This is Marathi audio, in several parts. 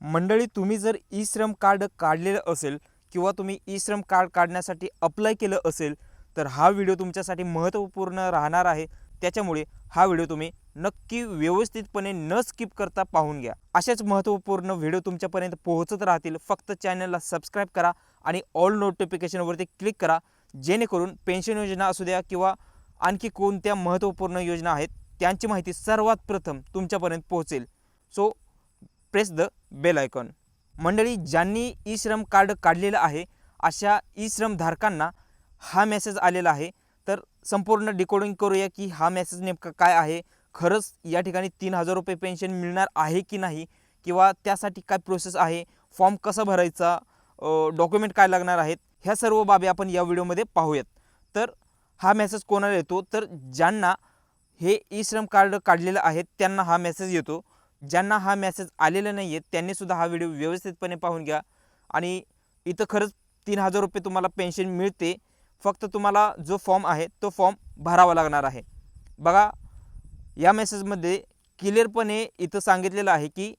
मंडळी तुम्ही जर ई श्रम कार्ड काढलेलं असेल किंवा तुम्ही ई श्रम कार्ड काढण्यासाठी अप्लाय केलं असेल तर हा व्हिडिओ तुमच्यासाठी महत्त्वपूर्ण राहणार आहे. त्याच्यामुळे हा व्हिडिओ तुम्ही नक्की व्यवस्थितपणे न स्किप करता पाहून घ्या. अशाच महत्त्वपूर्ण व्हिडिओ तुमच्यापर्यंत पोहोचत राहतील फक्त चॅनलला सबस्क्राईब करा आणि ऑल नोटिफिकेशनवरती क्लिक करा जेणेकरून पेन्शन योजना असू द्या किंवा आणखी कोणत्या महत्त्वपूर्ण योजना आहेत त्यांची माहिती सर्वात प्रथम तुमच्यापर्यंत पोहोचेल. So press the bell icon मंडळी ज्यांनी ई श्रम कार्ड काढलेलं आहे अशा ई श्रम धारकांना हा मेसेज आलेला आहे. तर संपूर्ण डिकोडिंग करूया की हा मेसेज नेमका काय आहे. खरंच या ठिकाणी तीन हजार रुपये पेन्शन मिळणार आहे की नाही? किंवा त्यासाठी काय प्रोसेस आहे? फॉर्म कसा भरायचा? डॉक्युमेंट काय लागणार आहेत? ह्या सर्व बाबी आपण या व्हिडिओमध्ये पाहूयात. तर हा मेसेज कोणाला येतो? तर ज्यांना हे ई श्रम कार्ड काढलेलं आहे त्यांना हा मेसेज येतो. ज्यांना हा मेसेज आलेला नाही आहे त्यांनीसुद्धा हा व्हिडिओ व्यवस्थितपणे पाहून घ्या. आणि इथं खरंच तीन हजार रुपये तुम्हाला पेन्शन मिळते. फक्त तुम्हाला जो फॉर्म आहे तो फॉर्म भरावा लागणार आहे. बघा या मेसेजमध्ये क्लिअरपणे इथं सांगितलेलं आहे की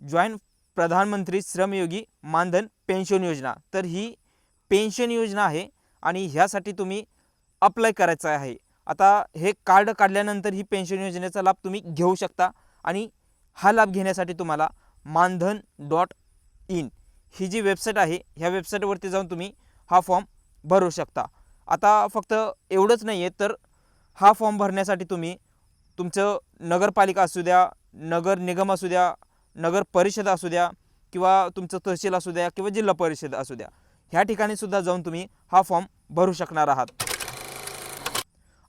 जॉईन प्रधानमंत्री श्रमयोगी मानधन पेन्शन योजना. तर ही पेन्शन योजना आहे आणि ह्यासाठी तुम्ही अप्लाय करायचं आहे. आता हे कार्ड काढल्यानंतर ही पेन्शन योजनेचा लाभ तुम्ही घेऊ शकता आणि हा लाभ घेण्यासाठी तुम्हाला मानधन डॉट इन ही जी वेबसाईट आहे ह्या वेबसाईटवरती जाऊन तुम्ही हा फॉर्म भरू शकता. आता फक्त एवढंच नाही आहे तर हा फॉर्म भरण्यासाठी तुम्ही तुमचं नगरपालिका असू द्या नगर निगम असू द्या नगर परिषद असू द्या किंवा तुमचं तहसील असू द्या किंवा जिल्हा परिषद असू द्या ह्या ठिकाणी सुद्धा जाऊन तुम्ही हा फॉर्म भरू शकणार आहात.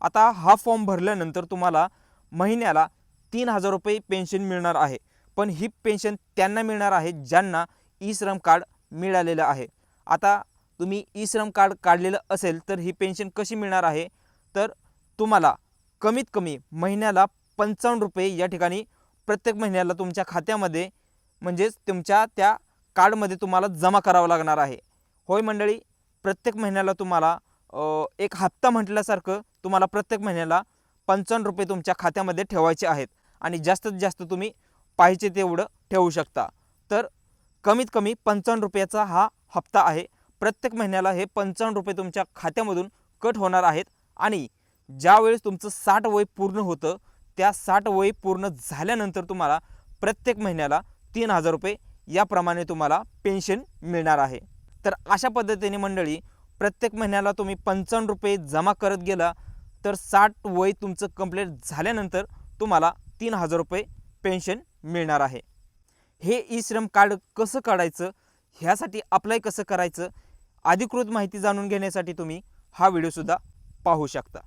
आता हा फॉर्म भरल्यानंतर तुम्हाला महिन्याला तीन हजार रुपये पेन्शन मिळणार आहे. पण ही पेन्शन त्यांना मिळणार आहे ज्यांना ई श्रम कार्ड मिळालेलं आहे. आता तुम्ही ई श्रम कार्ड काढलेलं असेल तर ही पेन्शन कशी मिळणार आहे? तर तुम्हाला कमीत कमी महिन्याला पंचावन्न रुपये या ठिकाणी प्रत्येक महिन्याला तुमच्या खात्यामध्ये म्हणजेच तुमच्या त्या कार्डमध्ये तुम्हाला जमा करावं लागणार आहे. होय मंडळी प्रत्येक महिन्याला तुम्हाला एक हप्ता म्हटल्यासारखं तुम्हाला प्रत्येक महिन्याला पंचावन्न रुपये तुमच्या खात्यामध्ये ठेवायचे आहेत. आणि जास्तीत जास्त तुम्ही पाहिजे तेवढं ठेवू शकता. तर कमीत कमी पंचावन्न रुपयाचा हा हप्ता आहे. प्रत्येक महिन्याला हे पंचावन्न रुपये तुमच्या खात्यामधून कट होणार आहेत. आणि ज्यावेळेस तुमचं साठ वय पूर्ण होतं त्या साठ वय पूर्ण झाल्यानंतर तुम्हाला प्रत्येक महिन्याला तीन हजार रुपये याप्रमाणे तुम्हाला पेन्शन मिळणार आहे. तर अशा पद्धतीने मंडळी प्रत्येक महिन्याला तुम्ही पंचावन्न रुपये जमा करत गेला तर साठ वय तुमचं कंप्लीट झाल्यानंतर तुम्हाला तीन हजार रुपये पेन्शन मिळणार आहे. हे ई श्रम कार्ड कसं काढायचं? ह्यासाठी अप्लाय कसं करायचं? अधिकृत माहिती जाणून घेण्यासाठी तुम्ही हा व्हिडिओसुद्धा पाहू शकता.